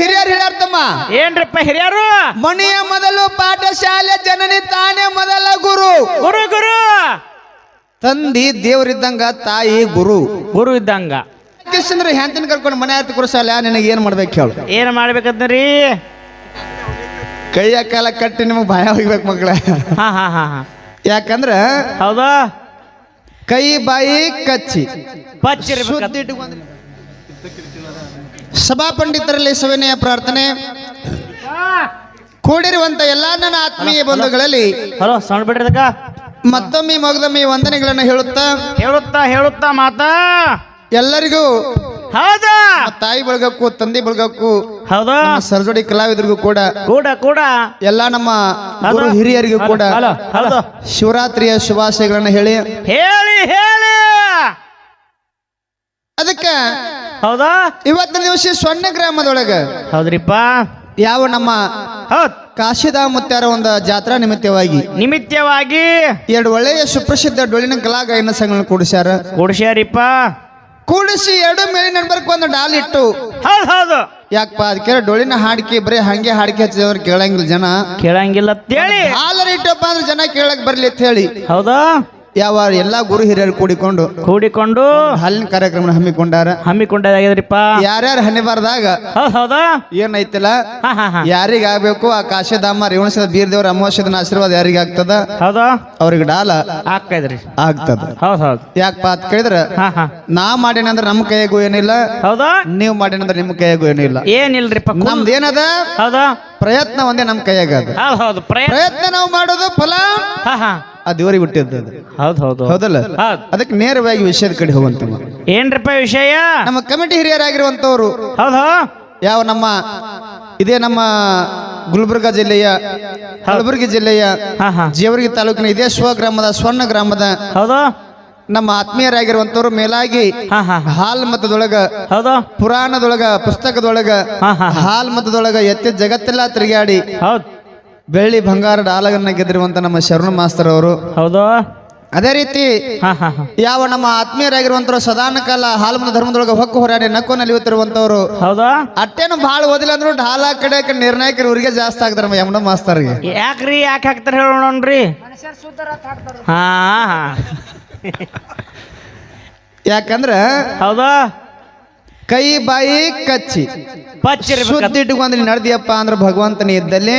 ಹಿರಿಯರು ಹೇಳ್ಯಾರ ತಮ್ಮ. ಏನ್ರಪ್ಪ ಹಿರಿಯರು? ಮನೆಯ ಮೊದಲು ಪಾಠಶಾಲೆ ಜನನಿ ತಾನೇ ಮೊದಲ ಗುರು. ಗುರು ಗುರು. ತಂದಿ ದೇವರಿದ್ದಂಗ ತಾಯಿ ಗುರು. ಗುರು ಇದ್ದಂಗ. ಕೃಷ್ಣಂದ್ರ ಹೆಂಡತಿನ ಕರ್ಕೊಂಡು ಮನೆ ಆಯ್ತು ಕುರುಸಾಲ ನಿನಗೆ ಏನ್ ಮಾಡ್ಬೇಕು ಹೇಳು. ಏನ್ ಮಾಡ್ಬೇಕಂದ್ರಿ? ಕೈಯ ಕಾಲ ಕಟ್ಟಿ ನಿಮಗೆ ಭಯ ಹೋಗ್ಬೇಕು ಮಕ್ಕಳ ಹಾ ಹಾ ಹಾ ಹಾ. ಯಾಕಂದ್ರ ಹೌದಾ? ಕೈ ಬಾಯಿ ಕಚ್ಚಿ. ಪಚ್ಚಿರ್ಬೇಕು ಶುದ್ಧ ಇಟ್ಕೊಂಡ್ರೆ- ಸಭಾ ಪಂಡಿತರಲ್ಲಿ ಸವಿನಯ ಪ್ರಾರ್ಥನೆ. ಕೂಡಿರುವಂತ ಎಲ್ಲಾ ನನ್ನ ಆತ್ಮೀಯ ಬಂಧುಗಳಲ್ಲಿ ಹಲೋ ಸಣ್ಣ ಬಿಡ್ರಿ ಮತ್ತೊಮ್ಮೆ ಮೊಗದೊಮ್ಮೆ ವಂದನೆಗಳನ್ನ ಹೇಳುತ್ತಾ. ಹೇಳುತ್ತಾ ಹೇಳುತ್ತಾ ಮಾತಾ? ಎಲ್ಲರಿಗೂ ಹೌದಾ? ತಾಯಿ ಬಳಗಕ್ಕೂ ತಂದೆ ಬಳಗಕ್ಕೂ ಹೌದಾ? ಸರ್ಜೋಡಿ ಕಲಾವಿದರಿಗೂ ಕೂಡ ಕೂಡ ಕೂಡ. ಎಲ್ಲ ನಮ್ಮ ಹಿರಿಯರಿಗೂ ಕೂಡ ಶಿವರಾತ್ರಿಯ ಶುಭಾಶಯಗಳನ್ನು ಹೇಳಿ. ಹೇಳಿ ಹೇಳಿ. ಅದಕ್ಕೆ ಹೌದಾ? ಇವತ್ತಿನ ದಿವಸ ಸ್ವರ್ಣ ಗ್ರಾಮದೊಳಗ ಹೌದ್ರಿಪ್ಪ. ಯಾವ ನಮ್ಮ ಹೌದ್. ಕಾಶಿದ ಮುತ್ಯಾರ ಒಂದು ಜಾತ್ರಾ ನಿಮಿತ್ತವಾಗಿ ನಿಮಿತ್ತವಾಗಿ ಎರಡು ಒಳ್ಳೆಯ ಸುಪ್ರಸಿದ್ಧ ಡೊಳ್ಳಿನ ಕಲಾಗಾಯನ ಸಂಘಗಳನ್ನ ಕೂಡಿಸ್ಯಾರ. ಕೂಡಿಸ್ಯಾರಿಪ್ಪ. ಕೂಡಿಸಿ ಎರಡು ಮೇಲಿನ ನಡ್ಬರ್ಕ್ ಒಂದು ಡಾಲ್ ಇಟ್ಟು. ಹೌದ್ ಹೌದು. ಯಾಕಪ್ಪ ಅದಕ್ಕೆ ಡೊಳ್ಳಿನ ಹಾಡಿಕೆ ಬರೀ ಹಂಗೆ ಹಾಡಿಕೆ ಹಚ್ಚಿದವ್ರು ಕೇಳಂಗಿಲ್ಲ ಜನ. ಕೇಳಂಗಿಲ್ಲ ಅಂತೇಳಿ. ಹಾಲರ್ ಇಟ್ಟಪ್ಪ ಅಂದ್ರೆ ಜನ ಕೇಳಕ್ ಬರ್ಲಿ ಅಂತ ಹೇಳಿ. ಹೌದಾ? ಯಾವ ಎಲ್ಲ ಗುರು ಹಿರಿಯರು ಕೂಡಿಕೊಂಡು ಕೂಡಿಕೊಂಡು ಹಲ್ಲಿನ ಕಾರ್ಯಕ್ರಮ ಹಮ್ಮಿಕೊಂಡಾರ. ಹಮ್ಮಿಕೊಂಡ್ರಿಪ್ಪ ಯಾರ್ಯಾರು ಹನಿಬಾರ್ದಾಗ ಹೌದ್ ಏನೈತಿಲ್ಲ ಯಾರಿಗಾಗಬೇಕು? ಆ ಕಾಶಿಧಾಮ ರೇವಣಸದ ಬೀರ್ ದೇವರ ಅಮಾವಾಸ್ಯದನ ಆಶೀರ್ವಾದ ಯಾರಿಗಾಗ್ತದ? ಹೌದಾ? ಅವ್ರಿಗೆ ಡಾಲ ಆಗ್ತದ್ರಿ ಆಗ್ತದ. ಹೌದ್ ಹೌದ್. ಯಾಕಪ್ಪ ಅಂತ ಕೇಳಿದ್ರ? ನಾ ಮಾಡೇನಂದ್ರ ನಮ್ಮ ಕೈಗೂ ಏನಿಲ್ಲ. ಹೌದಾ? ನೀವು ಮಾಡಿನಂದ್ರೆ ನಿಮ್ಮ ಕೈಗೂ ಏನಿಲ್ಲ. ಏನಿಲ್ರಿಪ್ಪ ನಮ್ದು ನಮ್ದೇನದ? ಹೌದಾ? ಪ್ರಯತ್ನ ಒಂದೇ ನಮ್ಮ ಕೈಯಾಗ ಅದು. ಹೌದ್ ಹೌದು ಪ್ರಯತ್ನ. ಪ್ರಯತ್ನ ನಾವು ಮಾಡೋದು ಫಲ. ಹಾ ಹಾ. ಆ ದೇವರಿಗೆ ಬಿಟ್ಟಿದ್ದು ಅದು. ಹೌದು ಹೌದಲ್ಲ? ಹೌದ್. ಅದಕ್ಕೆ ನೇರವಾಗಿ ವಿಷಯದ ಕಡೆ ಹೋಗುವಂತ ಏನ್ರಪ್ಪ ವಿಷಯ? ನಮ್ಮ ಕಮಿಟಿ ಹಿರಿಯರಾಗಿರುವಂತವ್ರು ಹೌದು. ಯಾವ ನಮ್ಮ ಇದೇ ನಮ್ಮ ಗುಲ್ಬರ್ಗ ಜಿಲ್ಲೆಯ ಕಲಬುರಗಿ ಜಿಲ್ಲೆಯ ಹಾ ಹಾ. ಜೇವರ್ಗಿ ತಾಲೂಕಿನ ಇದೇ ಸ್ವಗ್ರಾಮದ ಸ್ವರ್ಣ ಗ್ರಾಮದ ಹೌದು. ನಮ್ಮ ಆತ್ಮೀಯರಾಗಿರುವಂತವ್ರು ಮೇಲಾಗಿ ಹಾ ಹಾ ಹಾಲ್ ಮತದೊಳಗ ಹೌದು. ಪುರಾಣದೊಳಗ ಪುಸ್ತಕದೊಳಗ ಹಾ ಹಾ ಹಾಲ್ ಮತದೊಳಗ ಎತ್ತಿ ಜಗತ್ತೆಲ್ಲ ತಿರುಗಾಡಿ ಹೌದ್. ಬೆಳ್ಳಿ ಬಂಗಾರ ಡಾಲಗನ್ನ ಗೆದ್ದಿರುವಂತ ನಮ್ಮ ಶರಣ ಮಾಸ್ತರ್ ಅವರು. ಹೌದಾ. ಅದೇ ರೀತಿ ಹಾ ಹಾ ಹಾ. ಯಾವ ನಮ್ಮ ಆತ್ಮೀಯರಾಗಿರುವಂತವ್ರು ಸದಾನ ಕಾಲ ಹಾಲ್ಮನ ಧರ್ಮದೊಳಗೆ ಹೊಕ್ಕು ಹೋರಾಡಿ ನಕ್ಕು ನಲಿಯುತ್ತಿರುವಂತವ್ರು ಹೌದಾ. ಅಟ್ಟೇನು ಭಾಳ ಓದಿಲ್ಲ ಅಂದ್ರು ಢಾಲ ಕಡೆ ನಿರ್ಣಾಯಕರು ಇವ್ರಿಗೆ ಜಾಸ್ತಿ ಆಗ್ತಾರ ಯಮನ ಮಾಸ್ತರ್ಗೆ. ಯಾಕ್ರಿ ಯಾಕೆ ಹಾಕ್ತಾರ ಹೇಳೋಣ್ರಿ ಹಾ ಹಾ. ಯಾಕಂದ್ರ ಹೌದಾ? ಕೈ ಬಾಯಿ ಕಚ್ಚಿ. ಸುದ್ದಿ ಇಟ್ಕೊಂಡ್ರೆ ನಡೆದಿಯಪ್ಪ ಅಂದ್ರ ಭಗವಂತನ ಇದ್ದಲ್ಲಿ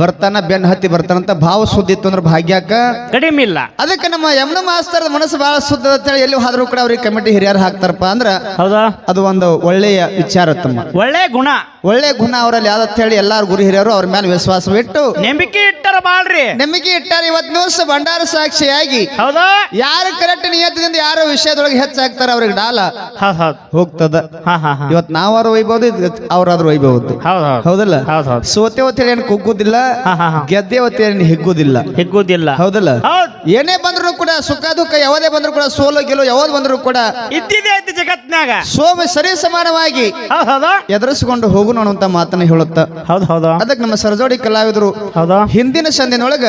ಬರ್ತಾನ ಬೆನ್ ಹತ್ತಿ ಬರ್ತಾನಂತ ಭಾವ ಸುದ್ದಿ ಇತ್ತು ಅಂದ್ರೆ ಭಾಗ್ಯಕ್ಕ ಕಡಿಮೆ ಇಲ್ಲ. ಅದಕ್ಕೆ ನಮ್ಮ ಯಮನ ಮಾಸ್ತರ್ ಮನಸ್ಸು ಬಹಳ ಶುದ್ಧ ಅಂತ ಹೇಳಿ ಎಲ್ಲಿ ಹೋದ್ರು ಕೂಡ ಅವ್ರಿಗೆ ಕಮಿಟಿ ಹಿರಿಯರು ಹಾಕ್ತಾರಪ್ಪ ಅಂದ್ರ ಹೌದಾ? ಅದು ಒಂದು ಒಳ್ಳೆಯ ವಿಚಾರ ತಮ್ಮ. ಒಳ್ಳೆ ಗುಣ. ಒಳ್ಳೆ ಗುಣ ಅವರಲ್ಲಿ ಯಾವ್ದಂತ ಹೇಳಿ ಎಲ್ಲಾರು ಗುರು ಹಿರಿಯರು ಅವ್ರ ಮೇಲೆ ವಿಶ್ವಾಸವಿಟ್ಟು ನಂಬಿಕೆ ಇಟ್ಟಾರ ಬಾಳ್ರಿ. ನಂಬಿಕೆ ಇಟ್ಟಾರ ಇವತ್ತು ದಿವಸ ಭಂಡಾರ ಸಾಕ್ಷಿಯಾಗಿ ಹೌದಾ? ಯಾರು ಕರೆಕ್ಟ್ ನಿಯತ್ತದಿಂದ ಯಾರ ವಿಷಯದೊಳಗೆ ಹೆಚ್ಚಾಗ್ತಾರ ಅವ್ರಿಗೆ ಡಾಲ. ಹೋಗ್ತದ? ಇವತ್ತು ನಾವಾರು ಒಯ್ಬಹುದು ಅವ್ರಾದ್ರು ಒಯ್ಬಹುದು ಹೌದ್ ಹೌದ್. ಹೌದಲ್ಲ? ಹೌದ್ ಹೌದ್. ಸೋತೆ ಹೊತ್ತೇಳಿ ಏನು ಕುಗ್ಗುದಿಲ್ಲ ಗೆದ್ದೆ ಹೊತ್ತೇಳಿ ಏನು ಹಿಗ್ಗುದಿಲ್ಲ. ಹಿಗ್ಗುದಿಲ್ಲ. ಹೌದಲ್ಲ? ಹೌದ್. ಏನೇ ಬಂದ್ರು ಕೂಡ ಸುಖ ದುಃಖ ಯಾವುದೇ ಬಂದ್ರು ಕೂಡ ಸೋಲು ಗೆಲುವು ಯಾವ್ದು ಬಂದ್ರು ಕೂಡ ಇದ್ದಿದೆ ಐತಿ ಜಗತ್ನಾಗ ಸೋಮ ಸರಿ ಸಮಾನವಾಗಿ ಎದುರಿಸಿಕೊಂಡು ಹೋಗುಣ ಅಂತ ಮಾತನ್ನ ಹೇಳುತ್ತ? ಹೌದ್ ಹೌದಾ. ಅದಕ್ಕೆ ನಮ್ಮ ಸರಜೋಡಿ ಕಲಾವಿದರು ಹೌದಾ. ಹಿಂದಿನ ಸಂದಿನೊಳಗ.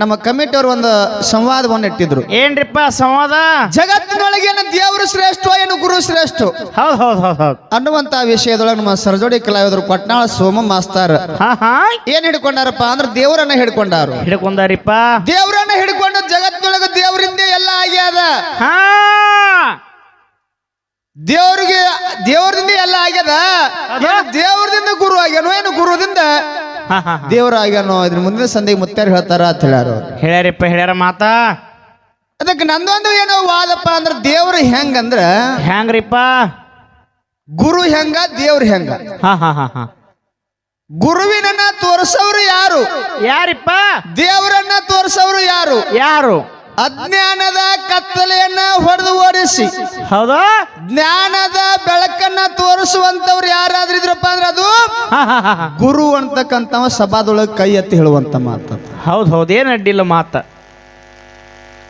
ನಮ್ಮ ಕಮಿಟಿ ಅವರು ಒಂದು ಸಂವಾದವನ್ನು ಇಟ್ಟಿದ್ರು. ಏನ್ರಿಪ್ಪ ಸಂವಾದ? ಜಗತ್ತಿನೊಳಗೆ ಏನು ದೇವರು ಶ್ರೇಷ್ಠ ಏನು ಗುರು ಶ್ರೇಷ್ಠ? ಹೌದ್ ಹೌದು ಹೌದು ಹೌದು. ಅನ್ನುವಂತ ವಿಷಯದೊಳಗೆ ನಮ್ಮ ಸರಜೋಡಿ ಕಲಾವಿದರು ಕೊಟ್ನಾಳ ಸೋಮ ಮಾಸ್ತಾರ. ಹಾ ಹಾ. ಏನ್ ಹಿಡ್ಕೊಂಡಾರಪ್ಪ ಅಂದ್ರೆ ದೇವರನ್ನ ಹಿಡ್ಕೊಂಡಾರು. ಹಿಡ್ಕೊಂಡಾರಿಪ್ಪ. ದೇವರನ್ನ ಹಿಡ್ಕೊಂಡು ಜಗತ್ತಿನೊಳಗೆ ದೇವರಿಂದ ಎಲ್ಲ ಆಗ್ಯದ. ಹಾ. ದೇವ್ರಿಗೆ ದೇವ್ರದಿಂದ ಎಲ್ಲ ಆಗ್ಯದ. ದೇವ್ರದಿಂದ ಏನು ದೇವರದಿಂದ ಗುರು ಆಗ್ಯಾನೋ ಏನು ಗುರುದಿಂದ? ಹಾ ಹಾ ಹಾ. ದೇವರ ಆಗ್ಯಾನೋ ಇದ್ರ ಮುಂದಿನ ಸಂದಿಗೆ ಮುತ್ತಾರ ಹೇಳ್ತಾರ ಅಂತ ಹೇಳ್ಯಾರ. ಹೇಳ್ಯಾರಿಪ್ಪ ಹೇಳ್ಯಾರ ಮಾತಾ. ಅದಕ್ಕೆ ನಂದೊಂದು ಏನೋ ವಾದಪ್ಪ ಅಂದ್ರೆ ದೇವ್ರ ಹೆಂಗಂದ್ರ ಹ್ಯಾಂಗ್ರಿಪ್ಪ ಗುರು ಹೆಂಗ ದೇವ್ರ ಹೆಂಗ? ಹಾ ಹಾ ಹಾ ಹಾ. ಗುರುವಿನನ್ನ ತೋರಿಸೋರು ಯಾರು? ಯಾರಿಪ್ಪ? ದೇವರನ್ನ ತೋರಿಸೋರು ಯಾರು? ಯಾರು? ಅಜ್ಞಾನದ ಕತ್ತಲೆಯನ್ನ ಹೊಡೆದು ಓಡಿಸಿ. ಹೌದಾ? ಜ್ಞಾನದ ಬೆಳಕನ್ನ ತೋರಿಸುವಂತವ್ರು ಯಾರಾದ್ರೂ ಇದ್ರಪ್ಪ ಅಂದ್ರೆ ಅದು ಗುರು ಅಂತಕ್ಕಂಥವ ಸಭಾದೊಳಗೆ ಕೈ ಎತ್ತಿ ಹೇಳುವಂತ ಮಾತು ಹೌದು ಹೌದು ಏನ್ ಅಡ್ಡಿಲ್ಲ ಮಾತ.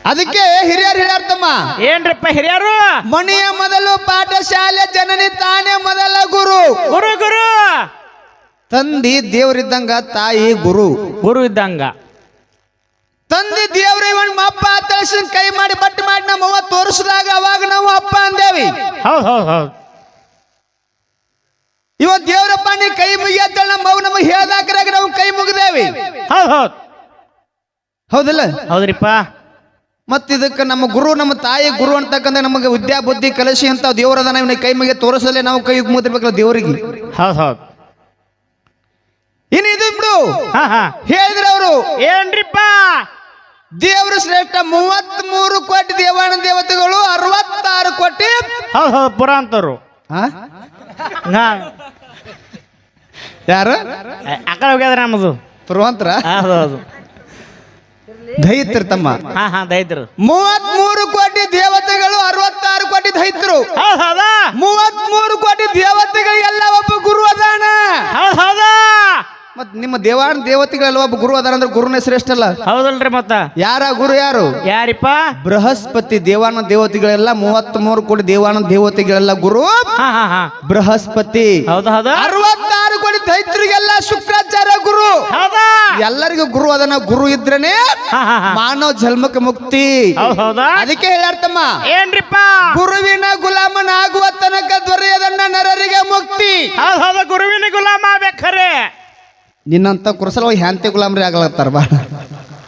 ಅದಕ್ಕೆ ಹಿರಿಯರು ಹೇಳ್ಯಾರ ತಮ್ಮ ಏನ್ರಪ್ಪ ಹಿರಿಯರು? ಮನೆಯ ಮೊದಲು ಪಾಠಶಾಲೆ ಜನನಿ ತಾನೇ ಮೊದಲ ಗುರು. ಗುರು ಗುರು. ತಂದಿ ದೇವರಿದ್ದಂಗ ತಾಯಿ ಗುರು. ಗುರು ಇದ್ದಂಗ. ತಂದಿ ದೇವ್ರ ಇವನ್ ಅಪ್ಪ ತಳ್ಸಿನ ಕೈ ಮಾಡಿ ಬಟ್ ಮಾಡಿ ನಮ್ಮ ಅವ್ವ ತೋರಿಸಿದಾಗ ಅವಾಗ ನಾವು ಅಪ್ಪ ಅಂದೇವಿ. ಹೌದು ಹೌದು ಹೌದು. ಇವತ್ತು ದೇವ್ರಪ್ಪ ನೀ ಕೈ ಮುಗಿಯತ್ತ ನಮ್ಮ ಅವ್ ನಮಗೆ ಹೇಳ್ದಾಕ್ರಾಗ ನಾವು ಕೈ ಮುಗಿದೇವಿ. ಹೌದು ಹೌದು. ಹೌದಲ್ಲ? ಹೌದ್ರಿಪ್ಪ. ಮತ್ತ ಇದಕ್ಕೆ ನಮ್ಮ ಗುರು ನಮ್ಮ ತಾಯಿ ಗುರು ಅಂತಕ್ಕಂಥ ನಮಗೆ ವಿದ್ಯಾ ಬುದ್ಧಿ ಕಲಸಿ ಅಂತ ದೇವರದ ನಾವು ಕೈ ಮಗೆ ತೋರಿಸಲೇ ನಾವು ಕೈ ಮುಗಿದಿರ್ಬೇಕಲ್ಲ ದೇವರಿಗೆ? ಹೌದು ಹೌದು. ಇನ್ನು ಇದು ಬಿಡು. ಹಾ ಹಾ. ಹೇಳಿದ್ರೆ ಅವರು ಏನ್ರಿಪ್ಪ? ದೇವರು ಶ್ರೇಷ್ಠ ಮೂವತ್ತ್ ಮೂರು ಕೋಟಿ ದೇವಾನ ದೇವತೆಗಳು ಅರವತ್ತಾರು ಕೋಟಿ ಹೌದು ಹೌದ್ ಪುರಾಂತರು? ಯಾರು? ಅಕ್ಕ ಹೋಗ್ಯಾದ್ರ ನಮ್ಮದು ಪುರುವಂತರ ಹೌದು ಹೌದು. ದೈತ್ಯರು ತಮ್ಮ. ಹಾ ಹಾ ದೈತ್ರು ಮೂವತ್ ಮೂರು ಕೋಟಿ ದೇವತೆಗಳು ಅರವತ್ತಾರು ಕೋಟಿ ದೈತ್ರು ಮೂವತ್ಮೂರು ಕೋಟಿ ಮೂವತ್ತ್ ಮೂರು ಕೋಟಿ ದೇವತೆಗಳಿಗೆಲ್ಲ ಒಬ್ಬ ಗುರು ಅದಾನ. ಮತ್ ನಿಮ್ಮ ದೇವಾನ ದೇವತೆಗಳೆಲ್ಲ ಒಬ್ಬ ಗುರು ಅದಾರ ಅಂದ್ರೆ ಗುರುನೇ ಶ್ರೇಷ್ಠ ಅಲ್ಲ ಹೌದಲ್ರಿ ಮತ್ತ. ಯಾರ ಗುರು ಯಾರು? ಯಾರಿಪ್ಪ? ಬೃಹಸ್ಪತಿ ದೇವಾನ ದೇವತೆಗಳೆಲ್ಲ ಮೂವತ್ತ್ ಮೂರು ಕೋಟಿ ದೇವಾನ ದೇವತೆಗಳೆಲ್ಲ ಗುರು. ಬೃಹಸ್ಪತಿ. ಹೌದಾ ಹೌದಾ. ಕೋಟಿ ದೈತ್ರಿಗೆಲ್ಲ ಶುಕ್ರಾಚಾರ್ಯ ಗುರು. ಎಲ್ಲರಿಗೂ ಗುರು ಅದನ್ನ ಗುರು ಇದ್ರೇನೆ ಮಾನವ ಜನ್ಮಕ್ಕೆ ಮುಕ್ತಿ. ಅದಕ್ಕೆ ಹೇಳಾರ್ತಮ್ಮ ಏನ್ರಿಪ್ಪ? ಗುರುವಿನ ಗುಲಾಮನಾಗುವ ತನಕ ದೊರೆಯದನ್ನ ನರರಿಗೆ ಮುಕ್ತಿ. ಗುರುವಿನ ಗುಲಾಮ ಬೇಕರೆ. ನಿನ್ನಂತ ಕುರಸಲ ಹ್ಯಾಂತಿ ಗುಲಾಮ್ರಿ ಆಗ್ಲತ್ತಾರ ಬಾ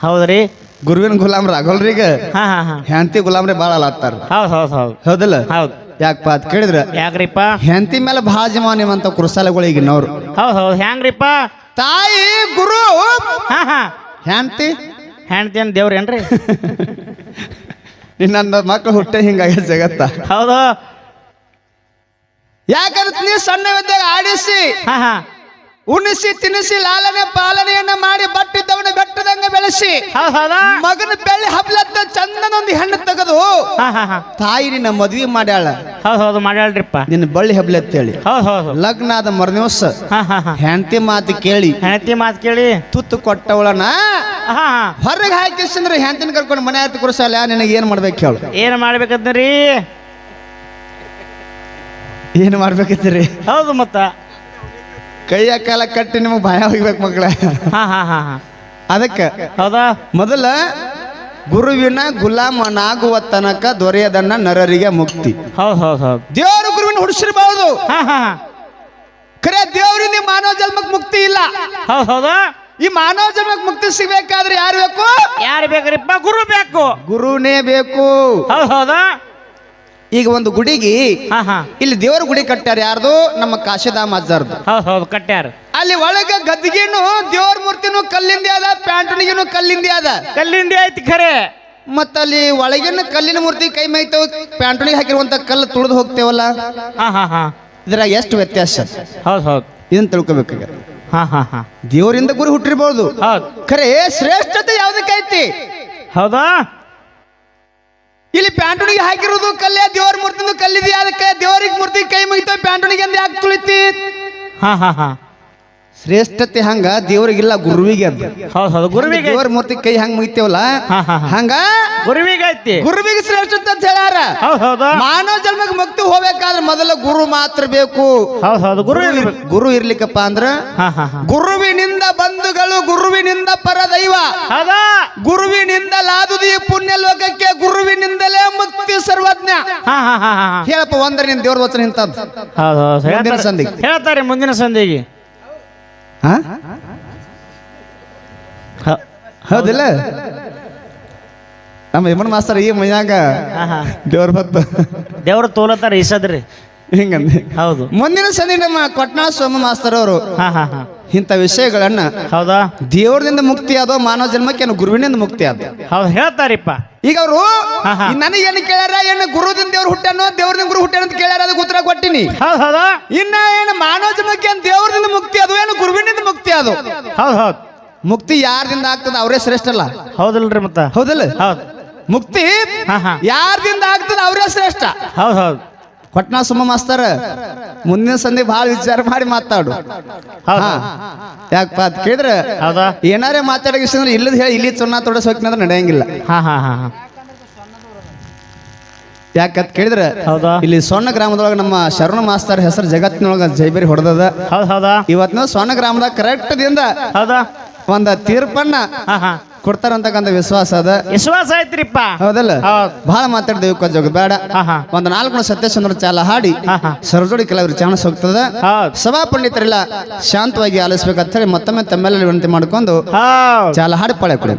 ಹೌದ್ರಿ? ಗುರುವಿನ ಗುಲಾಮ್ರಿ ಆಗೋಲ್ರಿ ಈಗ. ಹ್ಯಾಂತಿ ಗುಲಾಮ್ರಿ ಬಾಳ ಅಲ್ಲ ಹೌದ್ ಹೌದ್ ಹೌದ್. ಹೌದಲ್ಲ? ಹೌದ್. ಯಾಕಪ್ಪ ಅದ್ ಕೇಳಿದ್ರ ಯಾಕ್ರಿಪ್ಪ? ಹೆಂತಿ ಮೇಲೆ ಭಾಳ ಜಮ ನಿಮ್ಮಂತ ಕುರಸಾಲೆಗಳಿಗಿನವ್ರು ಹೌದ್ ಹೌದ್ ಹೆಂಗ್ರಿಪ್ಪ? ತಾಯಿ ಗುರು ಹಾ ಹಾ. ಹೆಂಡತಿ? ಹೆಣ್ತಿ ಏನ್ ದೇವ್ರೇನ್ರಿ ನಿನ್ನ ಮಕ್ಕಳು ಹುಟ್ಟೆ ಹಿಂಗಾಗ ಜಗತ್ತ. ಹೌದು. ಯಾಕಂದ್ರೆ ನೀ ಸಣ್ಣವಿದ್ದಾಗ ಆಡಿಸಿ. ಹಾ ಹಾ. ಉಣಿಸಿ ತಿನಿಸಿ ಲಾಲನೆ ಪಾಲನೆಯನ್ನ ಮಾಡಿ ಬಟ್ಟಿದ್ದವನ ಬೆಟ್ಟದಂಗ ಬೆಳೆಸಿ ಮಗನ ಬೆಳ್ಳಿ ಹಬ್ಲತ್ತ ಚಂದನೊಂದು ಹೆಣ್ಣು ತೆಗೆದು ಹಾ ಹಾ ಹಾ. ತಾಯಿ ನಿನ್ನ ಮದ್ವಿ ಮಾಡ್ಯಾಳ. ಹೌದ್ ಹೌದು ಮಾಡ್ಯಾಳ್ರಿಪ್ಪ. ನಿನ್ನ ಬಳ್ಳಿ ಹಬ್ಲತ್ತೇಳಿ ಹೇಳಿ. ಲಗ್ನ ಆದ ಮರದಿವಸ ಹಾ ಹಾ ಹಾ. ಹೆಂಡತಿ ಮಾತು ಕೇಳಿ. ಹೆಂಡತಿ ಮಾತು ಕೇಳಿ. ತುತ್ತು ಕೊಟ್ಟವಳನ ಹೊರಗೆ ಹಾಕಿಸಂದ್ರೆ ಹೆಂಡತಿನ ಕರ್ಕೊಂಡು ಮನೆ ಆಯ್ತು ಕುರ್ಸಲ್ಲ ನಿನಗೆ ಏನ್ ಮಾಡ್ಬೇಕು ಹೇಳು. ಏನ್ ಮಾಡ್ಬೇಕಂದ್ರಿ? ಏನ್ ರೀ ಹೌದು ಮತ್ತ. ಕೈಯ ಕಾಲ ಕಟ್ಟಿ ನಿಮಗೆ ಭಯ ಹೋಗ್ಬೇಕು ಮಕ್ಕಳ ಹಾ ಹಾ ಹಾ ಹಾ. ಅದಕ್ಕೆ ಹೌದಾ? ಮೊದಲ ಗುರುವಿನ ಗುಲಾಮನಾಗುವ ತನಕ ದೊರೆಯದನ್ನ ನರರಿಗೆ ಮುಕ್ತಿ. ಹೌದು ಹೌದು ಹೌದು. ದೇವರು ಗುರುವಿನ ಹುಡ್ಸಿರ್ಬಹುದು ಹಾ ಹಾ ಖರೆ ದೇವರಿಂದ ಈ ಮಾನವ ಜನ್ಮಕ್ಕೆ ಮುಕ್ತಿ ಇಲ್ಲ. ಹೌದು ಹೌದಾ? ಈ ಮಾನವ ಜನ್ಮಕ್ಕೆ ಮುಕ್ತಿ ಸಿಗ್ಬೇಕಾದ್ರೆ ಯಾರು ಬೇಕು? ಯಾರು ಬೇಕ್ರಿಪ್ಪ ಗುರು ಬೇಕು. ಗುರುನೇ ಬೇಕು. ಹೌದು ಹೌದಾ? ಈಗ ಒಂದು ಗುಡಿಗೆ ಹಾ ಹಾ. ಇಲ್ಲಿ ದೇವರ ಗುಡಿ ಕಟ್ಟ್ಯಾರ ಯಾರ್ದು? ನಮ್ಮ ಕಾಶಿಧಾಮ ಅಜ್ಜಾರ್ದು. ಹೌದ್ ಹೌದು ಕಟ್ಟ್ಯಾರ. ಅಲ್ಲಿ ಒಳಗ ಗದ್ದಿಗೆನು ದೇವ್ರ ಮೂರ್ತಿನೂ ಕಲ್ಲಿಂದ ಅದ ಪ್ಯಾಂಟನಿಗೆನು ಕಲ್ಲಿಂದ ಅದ. ಕಲ್ಲಿಂದ ಐತಿ ಖರೆ. ಮತ್ತ ಅಲ್ಲಿ ಒಳಗಿನ ಕಲ್ಲಿನ ಮೂರ್ತಿ ಕೈ ಮೈತವ ಪ್ಯಾಂಟನಿಗೆ ಹಾಕಿರುವಂತ ಕಲ್ಲು ತುಳಿದು ಹೋಗ್ತೇವಲ್ಲ? ಹಾ ಹಾ ಹಾ. ಇದ್ರಾಗ ಎಷ್ಟು ವ್ಯತ್ಯಾಸ? ಹೌದು ಹೌದು. ಇದನ್ನ ತಿಳ್ಕೊಬೇಕಾಗ ಹಾ ಹಾ ಹಾ. ದೇವರಿಂದ ಗುರು ಹುಟ್ಟಿರ್ಬೋದು. ಹೌದು. ಖರೆ ಶ್ರೇಷ್ಠತೆ ಯಾವ್ದಕ್ಕೆ ಐತಿ ಹೌದಾ? ಇಲ್ಲಿ ಪ್ಯಾಂಟುಣಿಗೆ ಹಾಕಿರೋದು ಕಲ್ಲೇ ದೇವರ ಮೂರ್ತಿ ಕಲ್ಲಿದೆ ಅದಕ್ಕೆ ದೇವರಿಗೆ ಮೂರ್ತಿ ಕೈ ಮುಗಿತಾವ ಪ್ಯಾಂಟುಣಿಗೆ ಅಂದ ಯಾಕೆ ತುಳಿತಿ? ಹಾ ಹಾ ಹಾ. ಶ್ರೇಷ್ಠತೆ ಹಂಗ ದೇವರಿಗಿಲ್ಲ ಗುರುವಿಗೆ ಅದ. ಹೌದ್ ಹೌದು ಗುರುವಿಗೆ ದೇವರ ಮೂರ್ತಿ ಕೈ ಹಂಗ ಮುಗಿತೇವಲ್ಲ? ಹಾ ಹಾ ಹಾ. ಹಂಗ ಗುರುವಿಗೆ ಐತಿ ಗುರುವಿಗೆ ಶ್ರೇಷ್ಠತೆ ಅಂತ ಹೇಳ್ಯಾರ. ಹೌದ್ ಹೌದಾ. ಮಾನವ ಜನ್ಮಕ್ಕೆ ಮುಕ್ತಿ ಹೋಗ್ಬೇಕಾದ್ರೆ ಮೊದಲ ಗುರು ಮಾತ್ರ ಬೇಕು. ಹೌದ್ ಹೌದು ಗುರು ಗುರು ಗುರು ಇರ್ಲಿಕ್ಕಪ್ಪ ಅಂದ್ರ ಹಾ ಹಾ ಹಾ. ಗುರುವಿನಿಂದ ಬಂಧುಗಳು ಗುರುವಿನಿಂದ ಪರದೈವ. ಹೌದಾ? ಗುರುವಿನಿಂದ ಲಾದುದಿ ಪುಣ್ಯ ಲೋಕಕ್ಕೆ ಹಾ ಹಾ ಹಾ ಹಾ ಹಾ. ಹೇಳಪ್ಪ ಒಂದ್ರ ನಿನ್ ದೇವ್ರ ವಚನ ಹೌದು ಹೌದು ಮುಂದಿನ ಹೇಳ್ತಾರೆ ಸಂಧಿಗೆ. ಹೇಳ್ತಾರೆ ಮುಂದಿನ ಸಂಧಿಗೆ. ಹಾ? ಹ- ಹೌದಿಲ್ಲ? ನಮ್ಮ ಯಮನ್ ಮಾಸ್ತರ್ ಈ ಮೈಯಾಗ ಹಾ ಹಾ. ದೇವ್ರ ಭತ್ತ ದೇವ್ರ ತೋಲತ್ತಾರ ಈಸದ್ರಿ ಹಿಂಗಂದ್ರೆ ಹೌದು. ಮುಂದಿನ ಸಂಧಿ ನಮ್ಮ ಕೊಟ್ನಾ ಸೋಮ ಮಾಸ್ತರ್ ಅವರು ಹಾ ಹಾ ಹಾ. ಇಂಥ ವಿಷಯಗಳನ್ನ ಹೌದಾ? ದೇವರದಿಂದ ಮುಕ್ತಿ ಆದೋ ಮಾನವ ಜನ್ಮಕ್ಕೆ ಏನು ಗುರುವಿನಿಂದ ಮುಕ್ತಿ ಆದ ಹೌದು ಹೇಳ್ತಾರಿಪ್ಪ. ಈಗ ಅವರು. ನನಗೇನು ಕೇಳ್ಯಾರ? ಏನು ಗುರುದಿಂದ ದೇವ್ರ ಹುಟ್ಟಾನೋ ದೇವ್ರದಿಂದ ಗುರು ಹುಟ್ಟಾನ ಅಂತ ಕೇಳ್ಯಾರ? ಅದಕ್ಕೆ ಉತ್ತರ ಕೊಟ್ಟಿನಿ. ಹೌದು ಹೌದಾ. ಇನ್ನ ಏನು ಮಾನವ ಜನ್ಮಕ್ಕೆ ಏನು ದೇವ್ರದಿಂದ ಮುಕ್ತಿ ಅದು ಏನು ಗುರುವಿನಿಂದ ಮುಕ್ತಿ ಅದು ಹೌದು ಹೌದು. ಮುಕ್ತಿ ಯಾರದಿಂದ ಆಗ್ತದ? ಅವರೇ ಶ್ರೇಷ್ಠ ಅಲ್ಲ ಹೌದಲ್ರಿ ಮತ್ತ? ಹೌದಲ್ಲ? ಹೌದು. ಮುಕ್ತಿ ಯಾರದಿಂದ ಆಗ್ತದ? ಅವರೇ ಶ್ರೇಷ್ಠ. ಹೌದು ಹೌದು. ಕೊಟ್ನಾ ಸುಮ್ಮ ಮಾಸ್ತರ? ಮುಂದಿನ ಸಂಧಿ ಭಾಳ ವಿಚಾರ ಮಾಡಿ ಮಾತಾಡು. ಹಾ. ಯಾಕಪ್ಪ ಅದ್ ಕೇಳಿದ್ರೆ ಹೌದಾ? ಏನಾರೇ ಮಾತಾಡಗಿಸಂದ್ರೆ ಇಲ್ಲದ ಹೇಳಿ ಇಲ್ಲಿ ಸುಣ್ಣ ತೊಡಸ್ ಹೋಗ್ತಂದ್ರೆ ನಡೆಯಂಗಿಲ್ಲ. ಹಾ ಹಾ ಹಾ ಯಾಕಂತ ಕೇಳಿದ್ರೆ ಹೌದಾ? ಇಲ್ಲಿ ಸೊನ್ನ ಗ್ರಾಮದೊಳಗೆ ನಮ್ಮ ಶರಣ ಮಾಸ್ತರ್ ಹೆಸರು ಜಗತ್ತಿನೊಳಗ ಜೈಬೇರಿ ಹೊಡೆದದ. ಹೌದು ಹೌದಾ? ಇವತ್ತಿನ ಸೊನ್ನ ಗ್ರಾಮದಾಗ ಕರೆಕ್ಟ್ ದಿಂದ ಹೌದಾ? ಒಂದ ತೀರ್ಪನ್ನ ಹಾ ಹಾ. ಕೊಡ್ತಾರಂತಕ್ಕಂಥ ವಿಶ್ವಾಸ ಅದ. ವಿಶ್ವಾಸ ಐತ್ರಿಪ್ಪ. ಹೌದಲ್ಲ? ಹೌದ್. ಬಹಳ ಮಾತಾಡಿದೆವು ಕೊಂಚ ಬೇಡ. ಒಂದ್ ನಾಲ್ಕು ಸತ್ಯಚಂದ್ರ ಚಾಲ ಹಾಡಿ ಸರ್ಜೋಡಿ ಕೆಲವರು ಚಾನ್ಸ್ ಹೋಗ್ತದ ಸಭಾ ಪಂಡಿತರೆಲ್ಲ ಶಾಂತವಾಗಿ ಆಲಿಸ್ಬೇಕಂತ ಹೇಳಿ ಮತ್ತೊಮ್ಮೆ ತಮ್ಮೆಲ್ಲ ವಿನಂತಿ ಮಾಡ್ಕೊಂಡು ಚಾಲ ಹಾಡಿ ಪಳೆ ಕೊಡಿ.